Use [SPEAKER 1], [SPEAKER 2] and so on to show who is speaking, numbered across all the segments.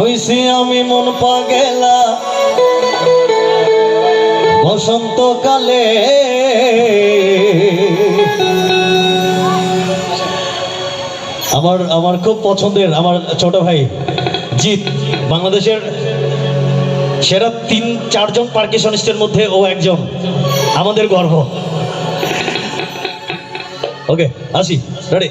[SPEAKER 1] হইছি আমি মন পাগেলা। বসন্তকালে। আমার আমার খুব পছন্দের আমার ছোট ভাই জিৎ। বাংলাদেশের সেরা তিন, চারজন পার্কিশনিস্টের মধ্যে ও একজন। আমাদের গর্ব। Ok, así, ready.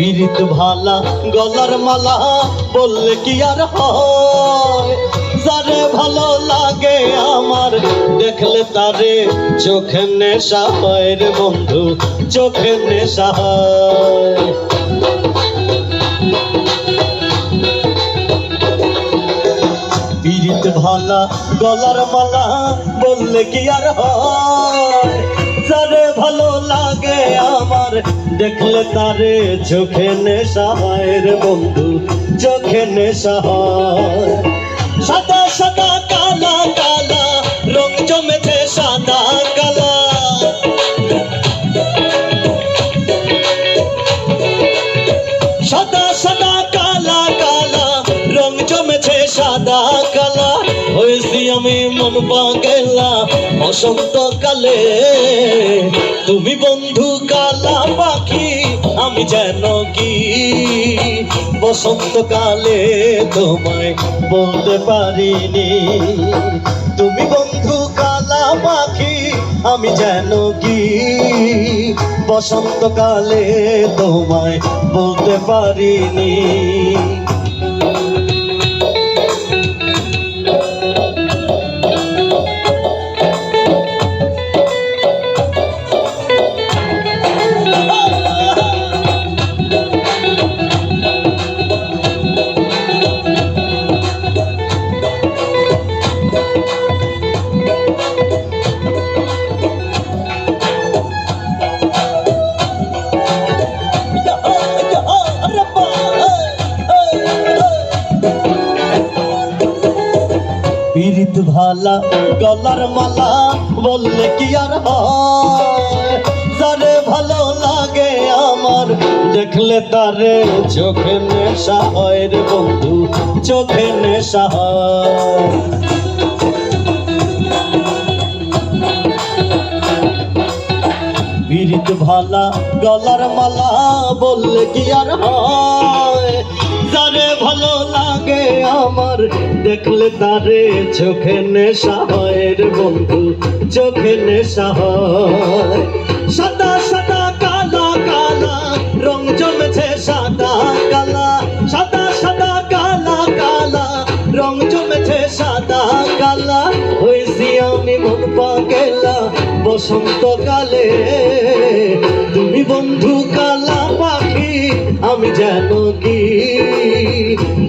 [SPEAKER 1] পীড়িত ভালা, গলার মালা, বললে কি আর যারে ভালো লাগে আমার, দেখলে তারে চোখে নেশা হয় রে বন্ধু চোখে নেশা হয়। পীড়িত ভালা, গলার মালা, বললে কি আর যারে ভালো লাগে আমার দেখলে তারে চোখে নেশা বন্ধু, চোখে নেশা সাদা সাদা, কালা কালা, রং জমেছে সাদা, কালা। সাদা সাদা আমি মন পাগেলা, বসন্ত কালে। তুমি বন্ধু কালা পাখি, আমি যেন কি? বসন্ত কালে তোমায় বলতে পারিনি। তুমি বন্ধু কালা পাখি, আমি যেন কি? বসন্তকালে তোমায় বলতে পারিনি। পীড়িত ভালা, গলার মালা বললে কি আর যারে ভালো লাগে আমার, দেখলে তারে চোখে নেশা হয় রে বন্ধু, চোখে নেশা হয়। পীড়িত ভালা, গলার মালা বললে কি আর হয়? আমার দেখলে তারে চোখে নেশা হয় বন্ধু, চোখে নেশা হয়। সাদা সাদা, কালা কালা, রং জমেছে সাদা, কালা। সাদা সাদা, কালা কালা, রং জমেছে সাদা, কালা। হয়েছি আমি মন পাগেলা বসন্তকালে তুমি বন্ধু কালা পাখি, আমি যেন কি?